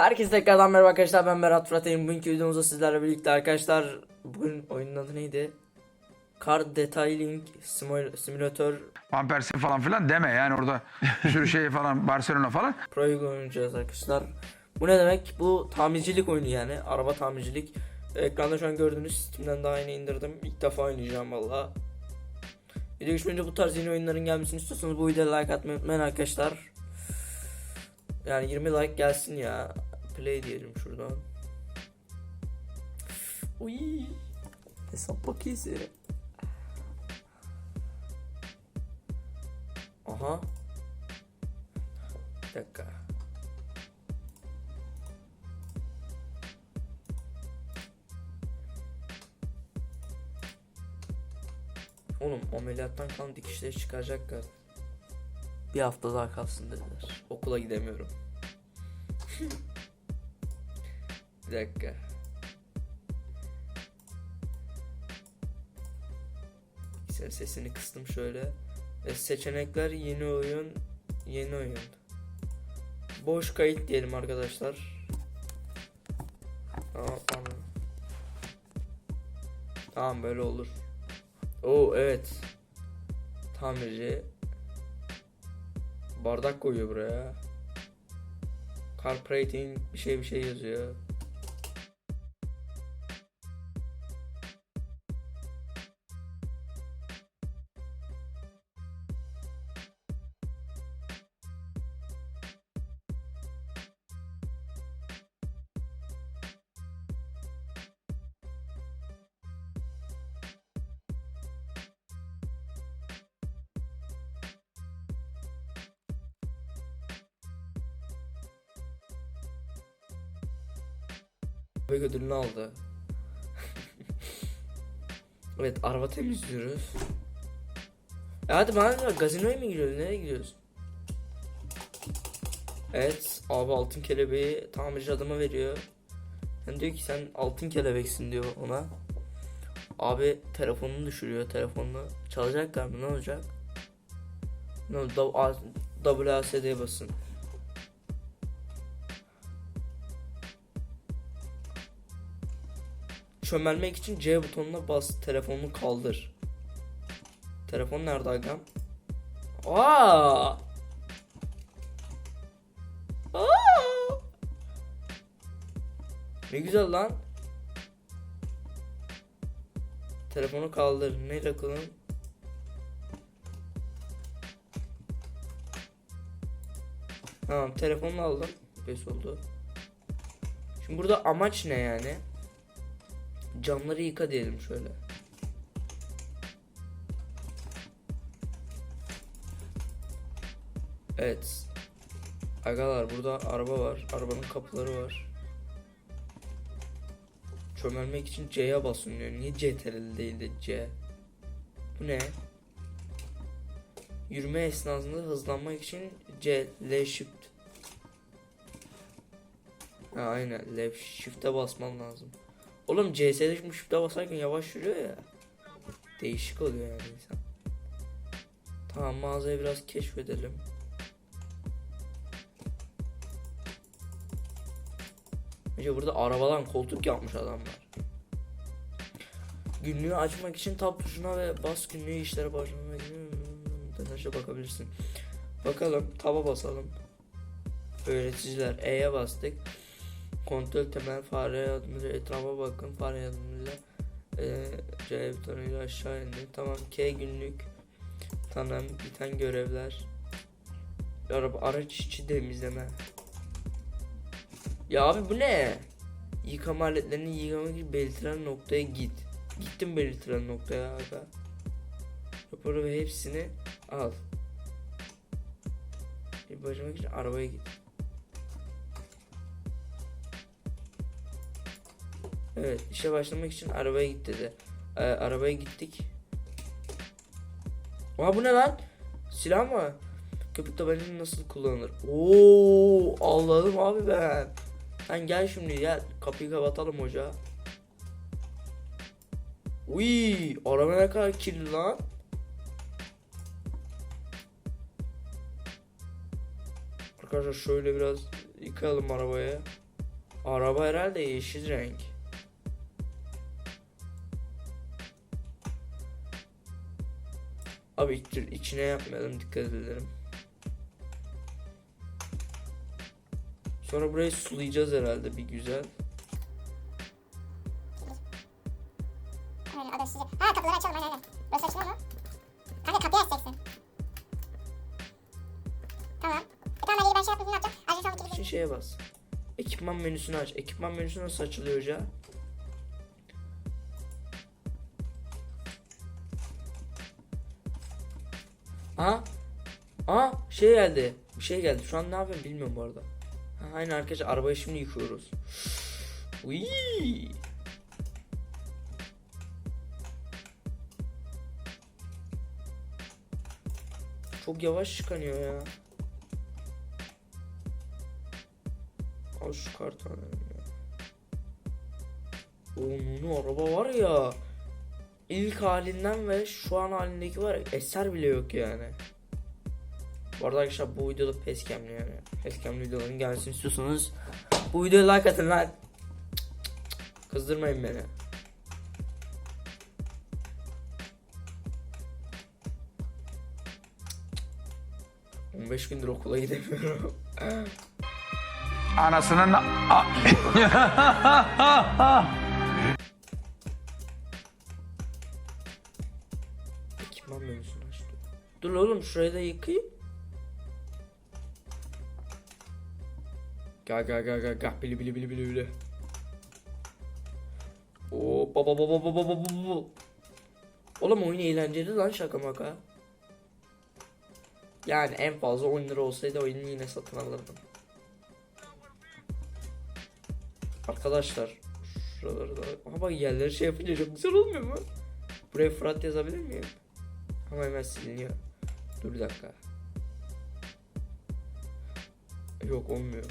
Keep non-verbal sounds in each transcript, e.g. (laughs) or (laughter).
Herkese tekrardan merhaba arkadaşlar ben Berat Fıratayım. Bugünkü videomuzda sizlerle birlikte arkadaşlar bugün oyunun adı neydi? Car Detailing Simulator Van Persie falan filan deme yani orada bir (laughs) sürü şey falan Barcelona falan. Pro'yu oynayacağız arkadaşlar. Bu ne demek? Bu tamircilik oyunu yani. Araba tamircilik. Ekranda şu an gördüğünüz Steam'den daha yeni indirdim. İlk defa oynayacağım valla. Video geçmeyince bu tarz yeni oyunların gelmesini istiyorsanız bu videoya like atmayı unutmayın arkadaşlar. Yani 20 like gelsin ya. Play diyelim şuradan. Uy. Hesap bakiyesi. Aha. Bir dakika. Oğlum ameliyattan kalan dikişleri çıkaracaklar. Bir hafta daha kalsın dediler. Okula gidemiyorum. (laughs) Bir dakika. Senin sesini kıstım şöyle. Ve seçenekler yeni oyun, yeni oyun. Boş kayıt diyelim arkadaşlar. Tamam, tamam. Tamam böyle olur. Oo evet. Tamirci. Bardak koyuyor buraya. Carprating bir şey bir şey yazıyor. Bebek ödülünü aldı. evet araba temizliyoruz. E hadi bana gazinoya mı gidiyoruz? Nereye gidiyoruz? Evet abi altın kelebeği tamirci adama veriyor. Yani diyor ki sen altın kelebeksin diyor ona. Abi telefonunu düşürüyor telefonunu. Çalacaklar mı ne olacak? Ne oldu? WASD'ye basın. Çömelmek için C butonuna bas. Telefonunu kaldır. Telefon nerede agam? Aa! Aa! Ne güzel lan. Telefonu kaldır. Ne takılın? Tamam telefonu aldım. 5 oldu. Şimdi burada amaç ne yani? Camları yıka diyelim şöyle. Evet. Agalar burada araba var. Arabanın kapıları var. Çömelmek için C'ye basın diyor. Niye CTRL değil de C? Bu ne? Yürüme esnasında hızlanmak için C, L shift. Ha aynen L shift'e basman lazım. Oğlum CS'de şimdi shift'e basarken yavaş yürüyor ya. Değişik oluyor yani insan. Tamam mağazayı biraz keşfedelim. Önce burada arabadan koltuk yapmış adamlar. Günlüğü açmak için tab tuşuna ve bas günlüğü işlere başlamak için bakabilirsin. Bakalım taba basalım. Öğreticiler E'ye bastık. Kontrol temel fare yardımıyla etrafa bakın fare yardımıyla e, C aşağı indi. Tamam K günlük tamam biten görevler araba araç içi temizleme. Ya abi bu ne? Yıkama aletlerini yıkamak için belirtilen noktaya git. Gittim belirtilen noktaya aga. Raporu ve hepsini al. Bir başlamak için arabaya git. Evet işe başlamak için arabaya git dedi. Ee, arabaya gittik. Aa bu ne lan? Silah mı? Köpük tabancası nasıl kullanılır? Oo, Allah'ım abi ben. Sen gel şimdi gel. Kapıyı kapatalım hoca. Uy, araba ne kadar kirli lan. Arkadaşlar şöyle biraz yıkayalım arabaya. Araba herhalde yeşil renk. Abi dur içine yapmayalım dikkat edelim. Sonra burayı sulayacağız herhalde bir güzel. Aynen. Ha kapıları açalım aynen aynen. Burası açılır mı? Kanka kapıyı açacaksın. Tamam. E tamam ben ben şey yapayım ne yapacağım? Ayrıca an Şimdi şeye bas. Ekipman menüsünü aç. Ekipman menüsü nasıl açılıyor hoca? Aa, aa şey geldi. Bir şey geldi. Şu an ne yapıyorum bilmiyorum bu arada. Ha, aynen arkadaşlar arabayı şimdi yıkıyoruz. Uy. Çok yavaş çıkanıyor ya. Al şu alalım ya. Onun araba var ya. İlk halinden ve şu an halindeki var eser bile yok yani. Bu arada arkadaşlar bu videoda facecam'li yani. Facecam'li videoların gelsin istiyorsanız bu videoya like atın lan. Kızdırmayın beni. Beş gündür okula gidemiyorum. Anasının... (laughs) (laughs) Ekipman menüsünü açtı. Dur oğlum şurayı da yıkayayım. Gel gel gel gel gel bili bili bili bili bili. Oo baba baba baba baba baba. Oğlum oyun eğlenceli lan şaka maka. Yani en fazla 10 lira olsaydı oyunu yine satın alırdım. Arkadaşlar şuraları da ama bak yerleri şey yapınca çok güzel olmuyor mu? Buraya Fırat yazabilir miyim? Ama hemen siliniyor. Dur bir dakika. Yok olmuyor.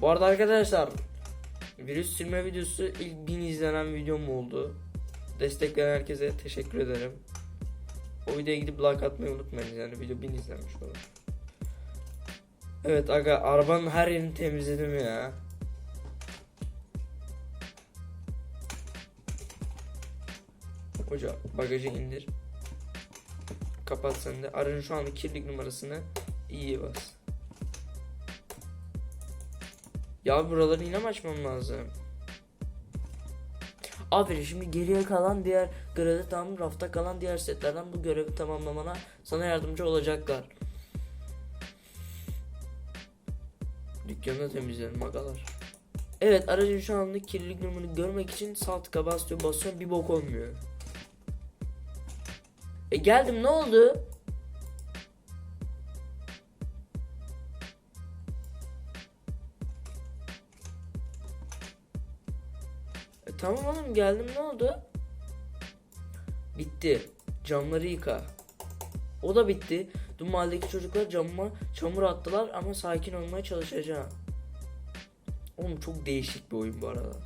Bu arada arkadaşlar virüs silme videosu ilk 1000 izlenen videom oldu. Destekleyen herkese teşekkür ederim. O videoya gidip like atmayı unutmayın yani video 1000 izlenmiş olur. Evet aga arabanın her yerini temizledim ya. Hoca bagajı indir. Kapat sen de. Aracın şu anda kirlilik numarasını iyi bas. Ya buraları yine mi açmam lazım? Aferin şimdi geriye kalan diğer görevi tamam rafta kalan diğer setlerden bu görevi tamamlamana sana yardımcı olacaklar. Dükkanı temizleyelim agalar. Evet aracın şu anda kirlilik durumunu görmek için sağ tıka basıyor basıyor bir bok olmuyor. E geldim ne oldu? E tamam oğlum geldim ne oldu? Bitti. Camları yıka. O da bitti. Dün mahalledeki çocuklar camıma çamur attılar ama sakin olmaya çalışacağım. Oğlum çok değişik bir oyun bu arada.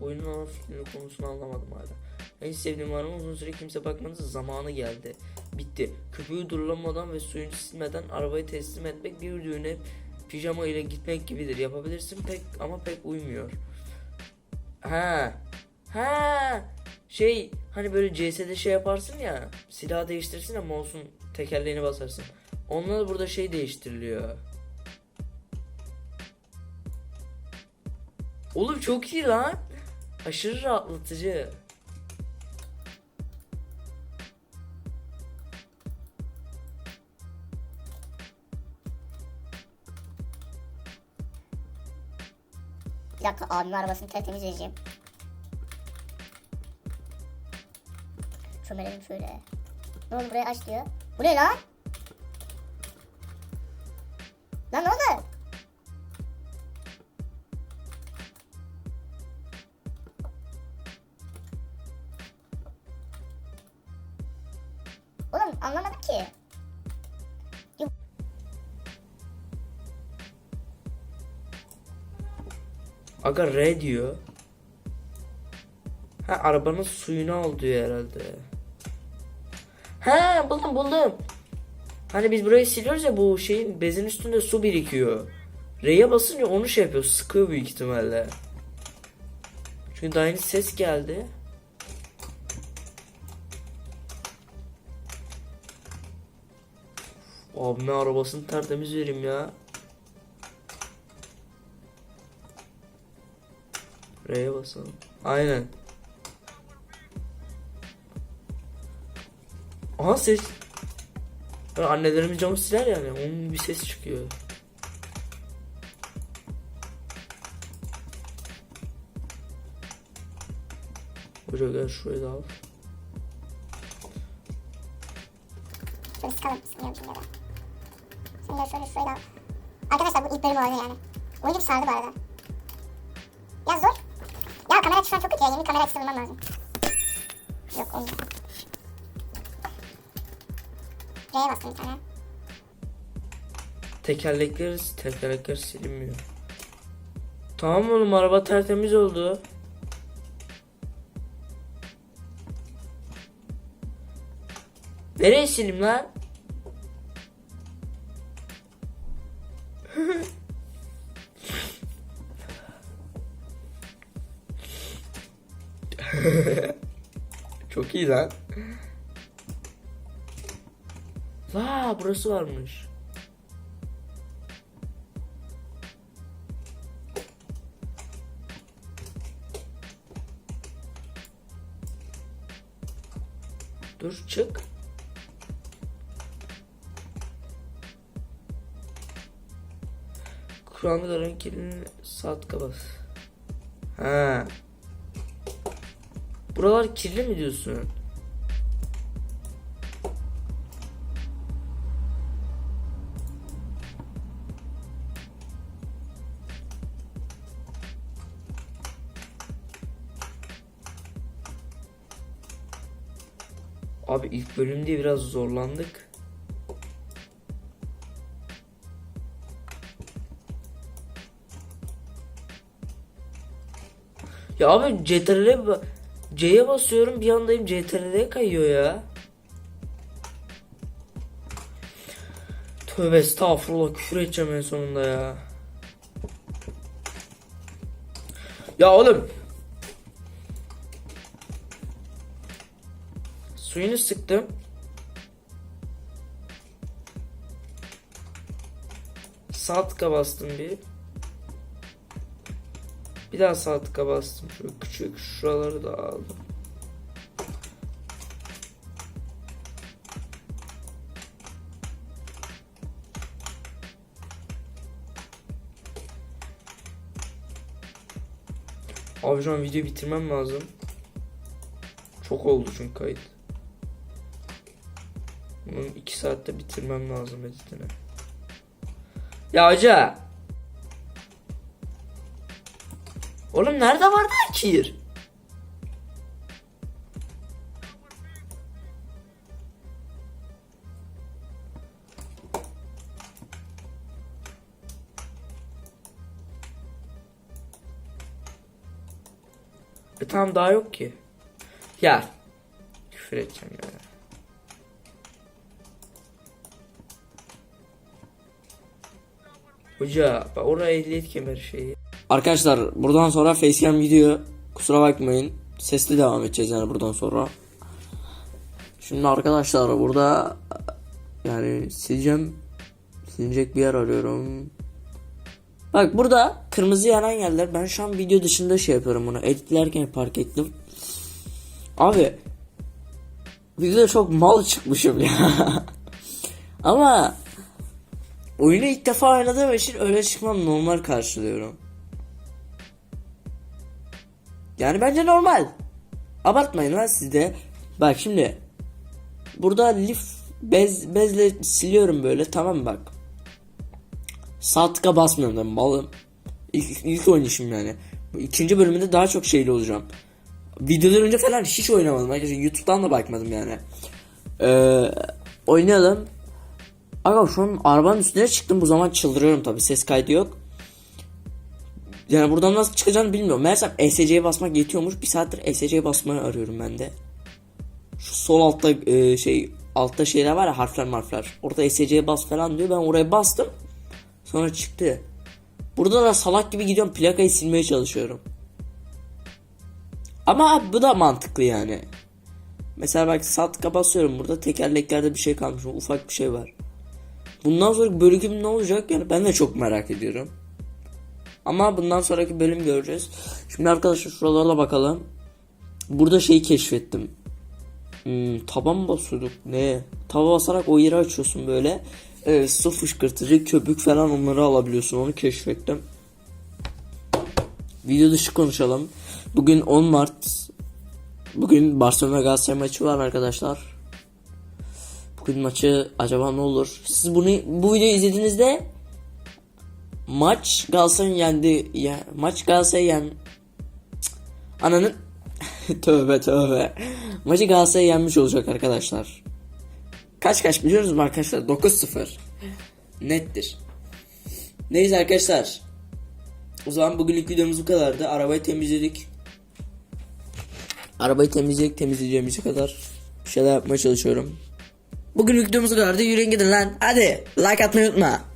Oyunun ana fikrini konusunu anlamadım hala. En sevdiğim arama uzun süre kimse bakmanızın zamanı geldi. Bitti. Köpüğü durulamadan ve suyunu silmeden arabayı teslim etmek bir düğüne pijama ile gitmek gibidir. Yapabilirsin pek ama pek uymuyor. Ha. Ha. Şey hani böyle CS'de şey yaparsın ya silah değiştirsin ama olsun tekerleğini basarsın. Onunla da burada şey değiştiriliyor. Oğlum çok iyi lan. Aşırı rahatlatıcı. Bir dakika abimin arabasını tertemiz vereceğim. Çömelelim şöyle. Ne oldu buraya aç diyor. Bu ne lan? Lan ne oldu? Oğlum anlamadım ki. Aga R diyor. Ha arabanın suyunu al diyor herhalde. Ha buldum buldum. Hani biz burayı siliyoruz ya bu şeyin bezin üstünde su birikiyor. R'ye basınca onu şey yapıyor. Sıkıyor büyük ihtimalle. Çünkü daha yeni ses geldi. Abime arabasını tertemiz vereyim ya. R'ye basalım. Aynen. Aha ses. Ya Annelerimiz camı siler yani. Onun bir ses çıkıyor. Hoca gel şurayı da al. Şöyle de. Şöyle şurayı al. Arkadaşlar bu ilk bölüm oyunu yani. Oyun gibi sardı bu arada. Ya zor. Şu an çok kötü ya. Kamera açısı lazım. Yok olmuyor. R'ye bastım bir tane. Tekerlekleri, tekerlekler silinmiyor. Tamam oğlum araba tertemiz oldu. Nereye sileyim lan? İyi lan. La burası varmış. Dur çık. Kur'anların kilini saat kabas. Ha. Buralar kirli mi diyorsun? Abi ilk bölümde biraz zorlandık. Ya abi CTRL'e C'ye basıyorum bir andayım CTRL'e kayıyor ya. Tövbe estağfurullah küfür edeceğim en sonunda ya. Ya oğlum. Suyunu sıktım. Sağ tıka bastım bir. Bir daha sağ tıka bastım. Şöyle küçük şuraları da aldım. Abi şu an videoyu bitirmem lazım. Çok oldu çünkü kayıt. Bunun 2 saatte bitirmem lazım editini. Ya hoca. Oğlum nerede vardı kir? E tamam daha yok ki. Ya. Küfür edeceğim ya. Hoca bak oraya ehliyet kemeri şeyi. Arkadaşlar buradan sonra facecam video kusura bakmayın. Sesli devam edeceğiz yani buradan sonra. Şimdi arkadaşlar burada yani sileceğim. Silecek bir yer arıyorum. Bak burada kırmızı yanan yerler. Ben şu an video dışında şey yapıyorum bunu. Editlerken fark ettim. Abi videoda çok mal çıkmışım ya. (laughs) Ama oyunu ilk defa oynadığım için öyle çıkmam normal karşılıyorum. Yani bence normal. Abartmayın lan siz de. Bak şimdi. Burada lif bez bezle siliyorum böyle tamam bak. Sağ tıka basmıyorum da malım. İlk, ilk oynayışım yani. İkinci bölümünde daha çok şeyli olacağım. Videodan önce falan hiç oynamadım. Arkadaşlar YouTube'dan da bakmadım yani. Ee, oynayalım. Aga şu an arabanın üstüne çıktım. Bu zaman çıldırıyorum tabi. Ses kaydı yok. Yani buradan nasıl çıkacağını bilmiyorum. Meğersem ESC'ye basmak yetiyormuş. Bir saattir ESC'ye basmayı arıyorum ben de. Şu sol altta e, şey altta şeyler var ya harfler marfler. Orada ESC'ye bas falan diyor. Ben oraya bastım. Sonra çıktı. Burada da salak gibi gidiyorum plakayı silmeye çalışıyorum. Ama bu da mantıklı yani. Mesela bak tıka basıyorum burada tekerleklerde bir şey kalmış ufak bir şey var. Bundan sonraki bölüm ne olacak yani ben de çok merak ediyorum. Ama bundan sonraki bölüm göreceğiz. Şimdi arkadaşlar şuralarla bakalım. Burada şeyi keşfettim. Hmm, taba mı basıyorduk? Ne? Taba basarak o yeri açıyorsun böyle. Evet, su fışkırtıcı, köpük falan onları alabiliyorsun. Onu keşfettim. Video dışı konuşalım. Bugün 10 Mart. Bugün Barcelona Galatasaray maçı var arkadaşlar. Bugün maçı acaba ne olur? Siz bunu bu videoyu izlediğinizde maç Galatasaray yendi. Ya, maç Galatasaray yen. Ananın (laughs) tövbe tövbe. Maçı Galatasaray yenmiş olacak arkadaşlar. Kaç kaç biliyoruz mu arkadaşlar? 9-0. Nettir. Neyse arkadaşlar. O zaman bugünlük videomuz bu kadardı. Arabayı temizledik. Arabayı temizledik temizleyeceğimiz kadar bir şeyler yapmaya çalışıyorum. Bugünlük videomuz kadardı. Yürüyün gidin lan. Hadi like atmayı unutma.